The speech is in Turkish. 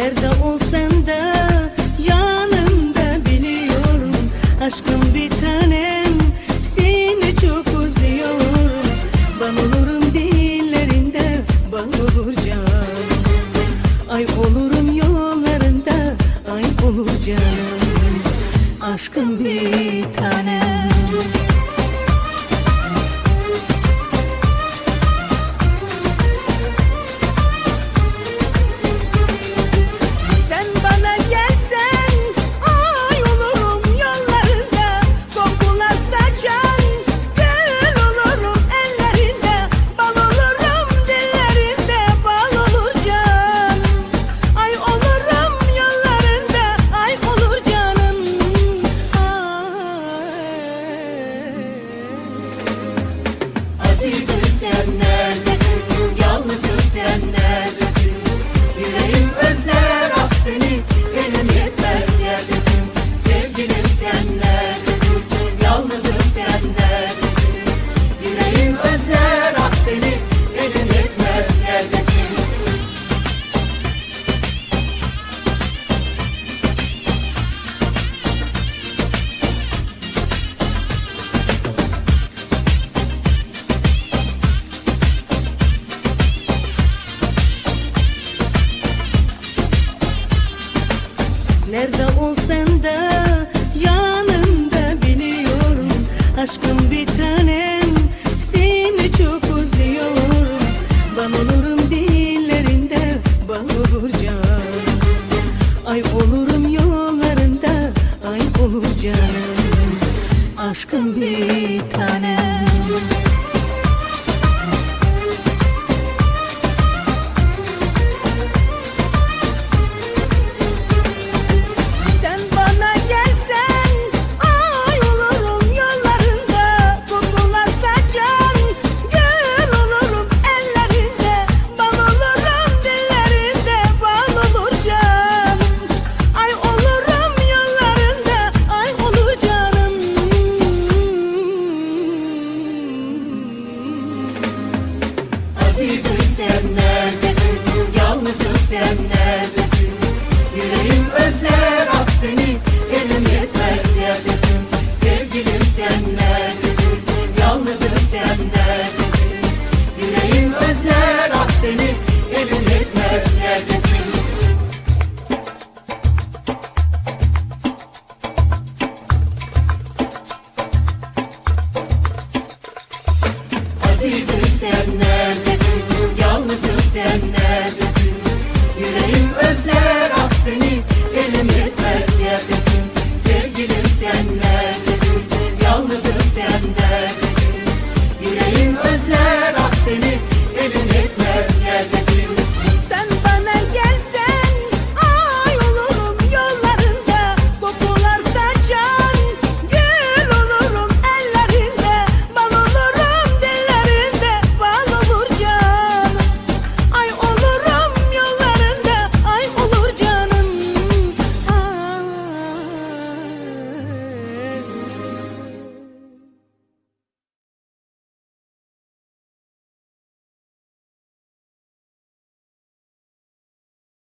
Nerede olsam da yanımda biliyorum. Aşkım bir tanem seni çok özlüyorum. Ben olurum dillerinde bal olur canım Ay olurum yollarında ay olur canım Aşkım bir tanem. Nerede olsan da yanında biliyorum. Aşkım bir tanem seni çok özlüyorum. Ben olurum dillerinde bal burcağım Ay olurum yollarında ay olacağım Aşkım bir tanem. Azizim sen neredesin? Yalnızım sen neredesin? Yüreğim özler seni,